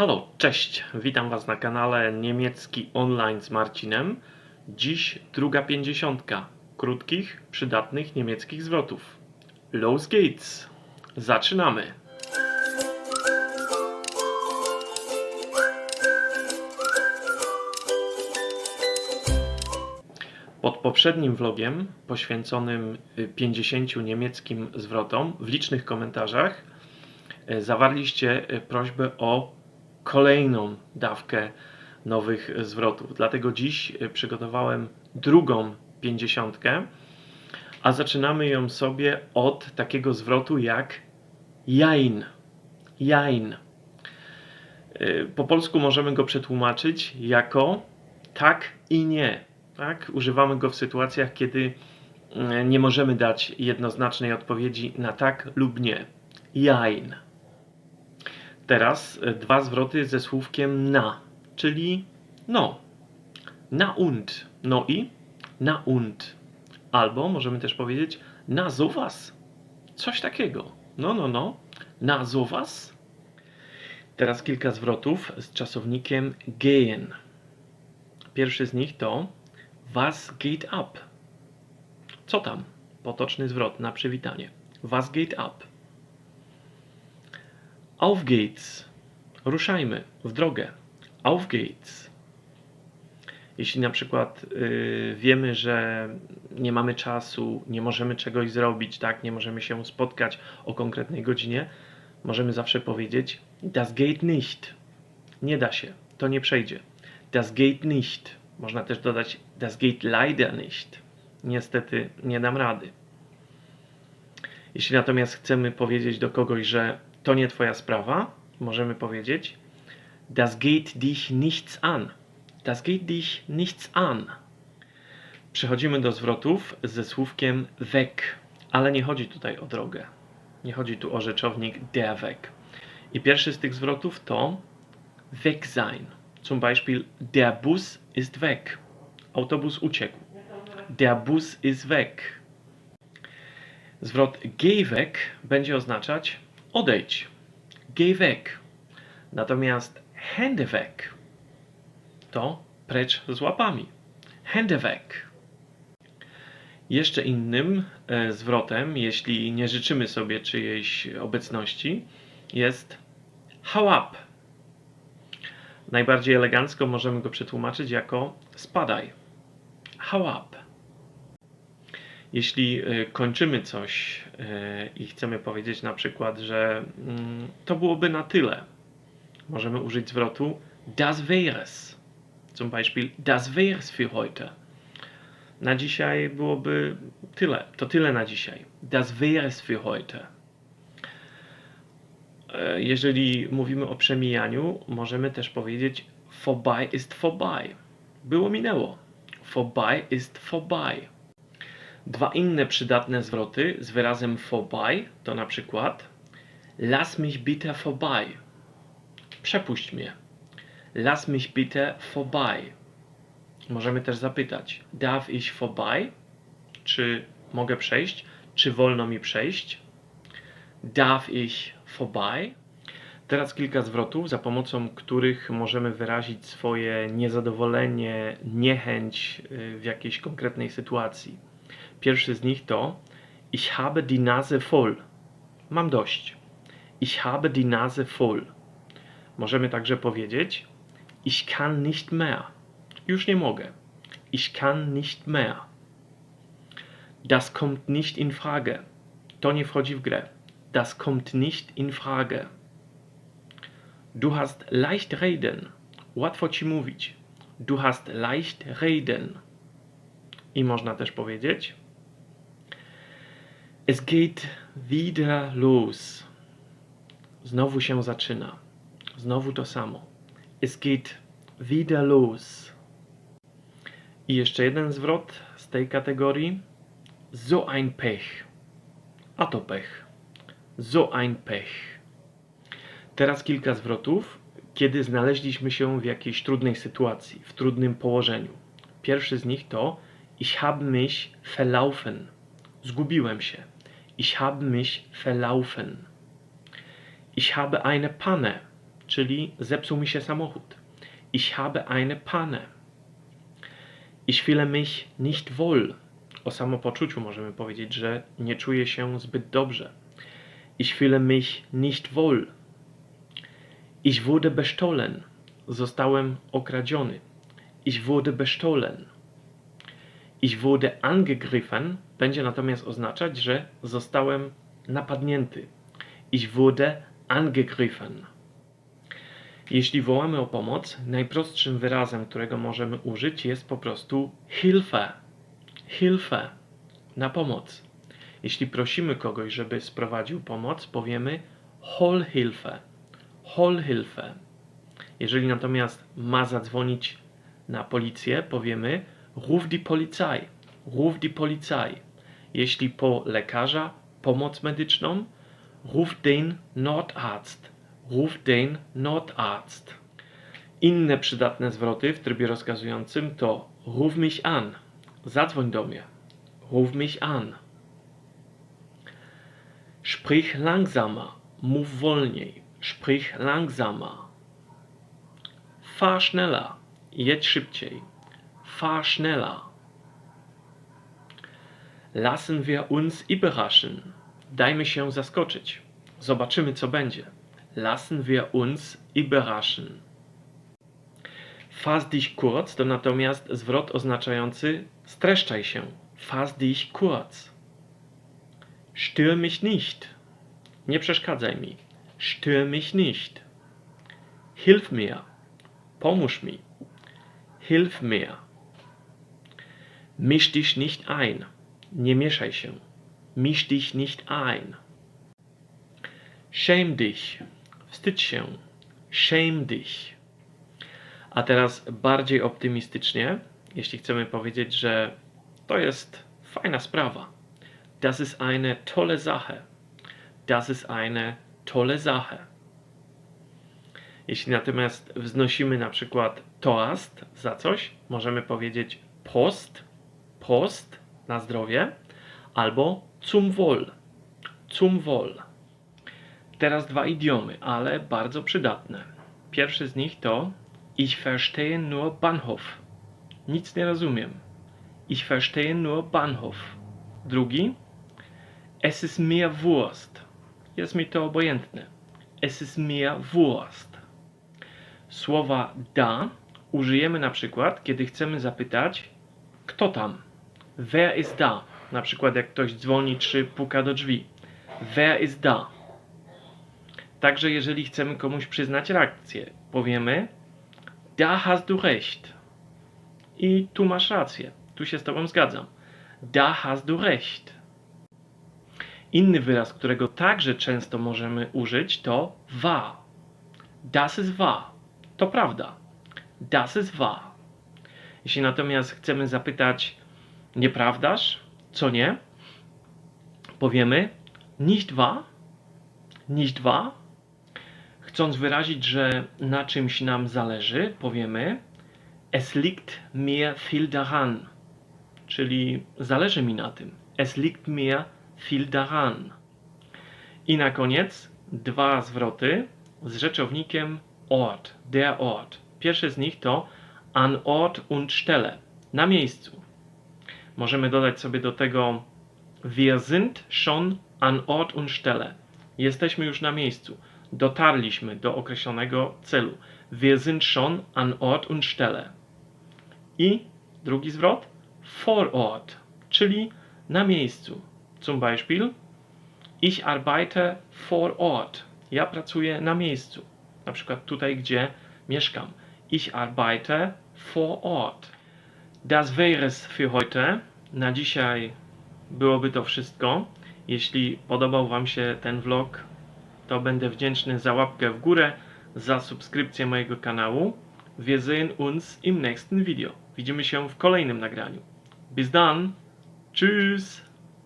Halo, cześć. Witam Was na kanale Niemiecki Online z Marcinem. Dziś druga pięćdziesiątka krótkich, przydatnych niemieckich zwrotów. Los geht's. Zaczynamy. Pod poprzednim vlogiem poświęconym y, 50 niemieckim zwrotom w licznych komentarzach e, zawarliście e, prośbę o kolejną dawkę nowych zwrotów. Dlatego dziś e, przygotowałem drugą pięćdziesiątkę, a zaczynamy ją sobie od takiego zwrotu jak jain. Jain. E, Po polsku możemy go przetłumaczyć jako tak i nie. Tak? Używamy go w sytuacjach, kiedy mm, nie możemy dać jednoznacznej odpowiedzi na tak lub nie. Jain. Teraz e, dwa zwroty ze słówkiem na, czyli no. Na und. No i na und. Albo możemy też powiedzieć na sowas. Coś takiego. No, no, no. Na sowas. Teraz kilka zwrotów z czasownikiem gehen. Pierwszy z nich to Was geht ab? Co tam? Potoczny zwrot na przywitanie. Was geht ab? Auf geht's. Ruszajmy w drogę. Auf geht's. Jeśli na przykład y, wiemy, że nie mamy czasu, nie możemy czegoś zrobić, tak, nie możemy się spotkać o konkretnej godzinie, możemy zawsze powiedzieć Das geht nicht. Nie da się, to nie przejdzie. Das geht nicht. Można też dodać Das geht leider nicht. Niestety nie dam rady. Jeśli natomiast chcemy powiedzieć do kogoś, że to nie twoja sprawa, możemy powiedzieć Das geht dich nichts an. Das geht dich nichts an. Przechodzimy do zwrotów ze słówkiem weg, ale nie chodzi tutaj o drogę. Nie chodzi tu o rzeczownik der Weg. I pierwszy z tych zwrotów to weg sein. Zum Beispiel der Bus ist weg. Autobus uciekł. Der Bus ist weg. Zwrot geh weg będzie oznaczać odejdź. Geh weg. Natomiast Hände weg to precz z łapami. Hände weg. Jeszcze innym e, zwrotem, jeśli nie życzymy sobie czyjejś obecności, jest hau up. Najbardziej elegancko możemy go przetłumaczyć jako spadaj. Hau up. Jeśli e, kończymy coś e, i chcemy powiedzieć na przykład, że mm, to byłoby na tyle, możemy użyć zwrotu das wär's. Zum Beispiel das wär's für heute. Na dzisiaj byłoby tyle. To tyle na dzisiaj. Das wär's für heute. E, Jeżeli mówimy o przemijaniu, możemy też powiedzieć vorbei ist vorbei. Było minęło. Vorbei ist vorbei. Dwa inne przydatne zwroty z wyrazem vorbei to na przykład Lass mich bitte vorbei. Przepuść mnie. Lass mich bitte vorbei. Możemy też zapytać Darf ich vorbei? Czy mogę przejść? Czy wolno mi przejść? Darf ich vorbei? Teraz kilka zwrotów, za pomocą których możemy wyrazić swoje niezadowolenie, niechęć y, w jakiejś konkretnej sytuacji. Pierwszy z nich to Ich habe die Nase voll. Mam dość. Ich habe die Nase voll. Możemy także powiedzieć Ich kann nicht mehr. Już nie mogę. Ich kann nicht mehr. Das kommt nicht in Frage. To nie wchodzi w grę. Das kommt nicht in Frage. Du hast leicht reden. Łatwo ci mówić. Du hast leicht reden. I można też powiedzieć Es geht wieder los. Znowu się zaczyna. Znowu to samo. Es geht wieder los. I jeszcze jeden zwrot z tej kategorii. So ein Pech. A to pech. So ein Pech. Teraz kilka zwrotów, kiedy znaleźliśmy się w jakiejś trudnej sytuacji, w trudnym położeniu. Pierwszy z nich to Ich habe mich verlaufen. Zgubiłem się. Ich habe mich verlaufen. Ich habe eine Panne. czyli zepsuł mi się samochód. Ich habe eine Panne. Ich fühle mich nicht wohl. O samopoczuciu możemy powiedzieć, że nie czuję się zbyt dobrze. Ich fühle mich nicht wohl. Ich wurde bestohlen. Zostałem okradziony. Ich wurde bestohlen. Ich wurde angegriffen będzie natomiast oznaczać, że zostałem napadnięty. Ich wurde angegriffen. Jeśli wołamy o pomoc, najprostszym wyrazem, którego możemy użyć, jest po prostu Hilfe. Hilfe. Na pomoc. Jeśli prosimy kogoś, żeby sprowadził pomoc, powiemy Hol Hilfe. Hilfe. Jeżeli natomiast ma zadzwonić na policję, powiemy Ruf die Polizei. Ruf die Polizei. Jeśli po lekarza, pomoc medyczną, ruf den Notarzt. Ruf den Notarzt. Inne przydatne zwroty w trybie rozkazującym to ruf mich an. Zadzwoń do mnie. Ruf mich an. Sprich langsamer. Mów wolniej. Sprich langsamer. Fahr schneller. Jedź szybciej. Fahr schneller. Lassen wir uns überraschen. Dajmy się zaskoczyć. Zobaczymy, co będzie. Lassen wir uns überraschen. Fass dich kurz to natomiast zwrot oznaczający streszczaj się. Fass dich kurz. Stör mich nicht. Nie przeszkadzaj mi. Stör mich nicht. Hilf mir. Pomóż mi. Hilf mir. Misch dich nicht ein. Nie mieszaj się. Misch dich nicht ein. Shame dich. Wstydź się. Shame dich. A teraz bardziej optymistycznie, jeśli chcemy powiedzieć, że to jest fajna sprawa. Das ist eine tolle Sache. Das ist eine tolle Sache. Jeśli natomiast wznosimy na przykład toast za coś, możemy powiedzieć post, post na zdrowie, albo zum Wohl, zum Wohl. Teraz dwa idiomy, ale bardzo przydatne. Pierwszy z nich to Ich verstehe nur Bahnhof. Nic nie rozumiem. Ich verstehe nur Bahnhof. Drugi Es ist mir Wurst. Jest mi to obojętne. Es ist mir Wurst. Słowa da użyjemy na przykład, kiedy chcemy zapytać kto tam? Wer ist da? Na przykład jak ktoś dzwoni czy puka do drzwi. Wer ist da? Także jeżeli chcemy komuś przyznać rację, powiemy Da hast du recht. I tu masz rację. Tu się z tobą zgadzam. Da hast du recht. Inny wyraz, którego także często możemy użyć, to wahr. Das ist wahr. To prawda. Das ist wahr. Jeśli natomiast chcemy zapytać, nieprawdaż? Co nie? Powiemy nicht wahr? Nicht wahr? Chcąc wyrazić, że na czymś nam zależy, powiemy Es liegt mir viel daran. Czyli zależy mi na tym. Es liegt mir viel daran. I na koniec dwa zwroty z rzeczownikiem Ort, der Ort. Pierwszy z nich to an Ort und Stelle, na miejscu. Możemy dodać sobie do tego wir sind schon an Ort und Stelle. Jesteśmy już na miejscu. Dotarliśmy do określonego celu. Wir sind schon an Ort und Stelle. I drugi zwrot vor Ort, czyli na miejscu. Zum Beispiel ich arbeite vor Ort. Ja pracuję na miejscu. Na przykład tutaj, gdzie mieszkam. Ich arbeite vor Ort. Das wäre es für heute. Na dzisiaj byłoby to wszystko. Jeśli podobał Wam się ten vlog, to będę wdzięczny za łapkę w górę, za subskrypcję mojego kanału. Wir sehen uns im nächsten Video. Widzimy się w kolejnym nagraniu. Bis dann. Tschüss.